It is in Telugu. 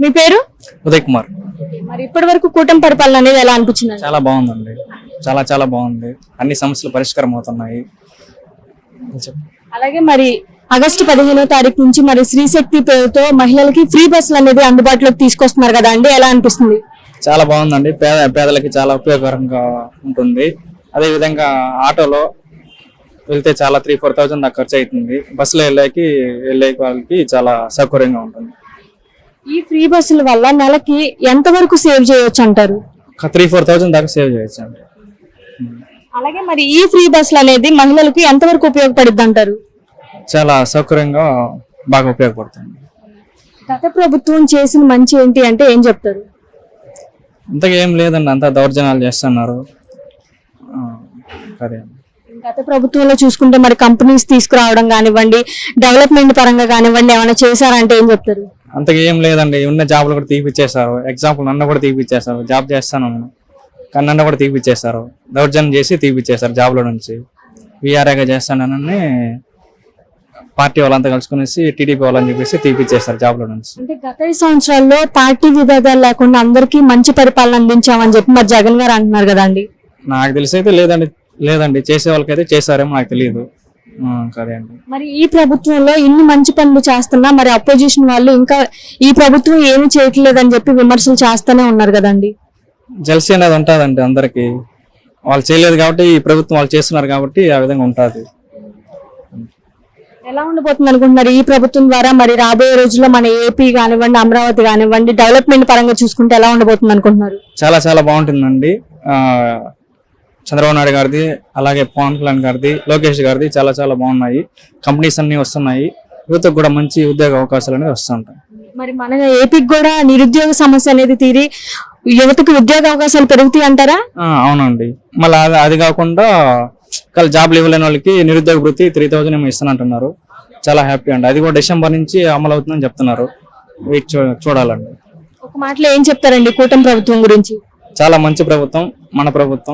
మీ పేరు? ఉదయ్ కుమార్. మరి ఇప్పటి వరకు కూటమి పరిపాలన అనేది ఎలా అనిపించింది చాలా బాగుందండి. చాలా చాలా బాగుంది. అన్ని సమస్యలు పరిష్కారం అవుతున్నాయి. అలాగే మరి ఆగస్టు పదిహేనో తారీఖు నుంచి మరి శ్రీశక్తి పేరుతో మహిళలకి ఫ్రీ బస్సులు అనేది అందుబాటులోకి తీసుకొస్తున్నారు కదా అండి ఎలా అనిపిస్తుంది? చాలా బాగుందండి. పేద పేదలకి చాలా ఉపయోగకరంగా ఉంటుంది. అదే విధంగా ఆటోలో వెళ్తే చాలా త్రీ ఫోర్ థౌజండ్ దాకా ఖర్చు అవుతుంది. బస్సులో వెళ్ళాకి వెళ్ళే వాళ్ళకి చాలా సౌకర్యంగా ఉంటుంది. ఈ ఫ్రీ బస్సుల వల్ల నెలకి ఎంత వరకు సేవ్ చేయొచ్చు అంటారు? ఒక త్రీ ఫోర్ థౌజండ్ దాకా సేవ్ చేయొచ్చు అండి. అలాగే మరి ఈ ఫ్రీ బస్సులు అనేది మహిళలకు ఎంత వరకు ఉపయోగపడుద్ది అంటారు? చాలా సౌకర్యంగా బాగా ఉపయోగపడుతుంది. గత ప్రభుత్వం చేసిన మంచి ఏంటి అంటే ఏం చెప్తారు? అంతగా ఏం లేదండి అంతా దౌర్జన్యాలు చేస్తున్నారు. ఆ, అదే గత ప్రభుత్వంలో చూసుకుంటే మరి కంపెనీస్ తీసుకురావడం కానివ్వండి డెవలప్మెంట్ పరంగా కానివ్వండి ఏమైనా చేశారంటే ఏం చెప్తారు? అంతగా ఏం లేదండి. ఉన్న జాబులు కూడా తీపిచ్చేశారు. ఎగ్జాంపుల్ నన్ను కూడా తీపిచ్చేశారు. జాబ్ చేస్తాను నేను. కానీ నన్ను కూడా తీపిచ్చేశారు. దౌర్జన్యం చేసి తీపిచ్చేశారు జాబ్లో నుంచి. వీఆర్ఏగా చేస్తానని పార్టీ వాళ్ళంతా కలుసుకునేసి టీడీపీ వాళ్ళని చెప్పేసి తీపిచ్చేస్తారు జాబ్లో నుంచి. అంటే గత ఐదు సంవత్సరాల్లో పార్టీ విభేదాలు లేకుండా అందరికీ మంచి పరిపాలన అందించామని చెప్పి మరి జగన్ గారు అంటున్నారు కదండి. నాకు తెలిసి అయితే లేదండి. లేదండి. చేసే వాళ్ళకైతే చేశారేమో నాకు తెలియదు. అదే అండి. మరి ఈ ప్రభుత్వంలో ఇన్ని మంచి పనులు చేస్తున్నా మరి అపోజిషన్ వాళ్ళు ఇంకా ఈ ప్రభుత్వం ఏమీ చేయట్లేదని చెప్పి విమర్శలు చేస్తూనే ఉన్నారు కదండి. జలసీ అనేది ఉంటుందండి అందరికి. వాళ్ళు చేయలేదు కాబట్టి ఈ ప్రభుత్వం వాళ్ళు చేస్తున్నారు కాబట్టి ఆ విధంగా ఉంటుంది. ఎలా ఉండబోతుంది అనుకుంటున్నారు ఈ ప్రభుత్వం ద్వారా? మరి రాబోయే రోజుల్లో మన ఏపీ కానివ్వండి అమరావతి కానివ్వండి డెవలప్మెంట్ పరంగా చూసుకుంటే ఎలా ఉండబోతుంది అనుకుంటున్నారు? చాలా చాలా బాగుంటుందండి. ఆ, చంద్రబాబు నాయుడు గారిది అలాగే పవన్ కళ్యాణ్ గారిది లోకేష్ గారిది చాలా చాలా బాగున్నాయి. కంపెనీస్ అన్ని వస్తున్నాయి. యువతకు కూడా మంచి ఉద్యోగ అవకాశాలు అనేవి వస్తుంటాయి మరి మన ఏపీకి కూడా నిరుద్యోగ సమస్య అనేది తీరి యువతకు ఉద్యోగ అవకాశాలు పెరుగుతాయి అంటారా? అవునండి. మళ్ళీ అది కాకుండా ఒకవేళ జాబ్లు ఇవ్వలేని వాళ్ళకి నిరుద్యోగ వృత్తి త్రీ థౌజండ్ ఏమో ఇస్తానంటున్నారు. చాలా హ్యాపీ అండి. అది కూడా డిసెంబర్ నుంచి అమలు అవుతుందని చెప్తున్నారు. వెయిట్ చూడాలండి. ఒక మాటలో ఏం చెప్తారండి కూటమి ప్రభుత్వం గురించి? చాలా మంచి ప్రభుత్వం మన ప్రభుత్వం.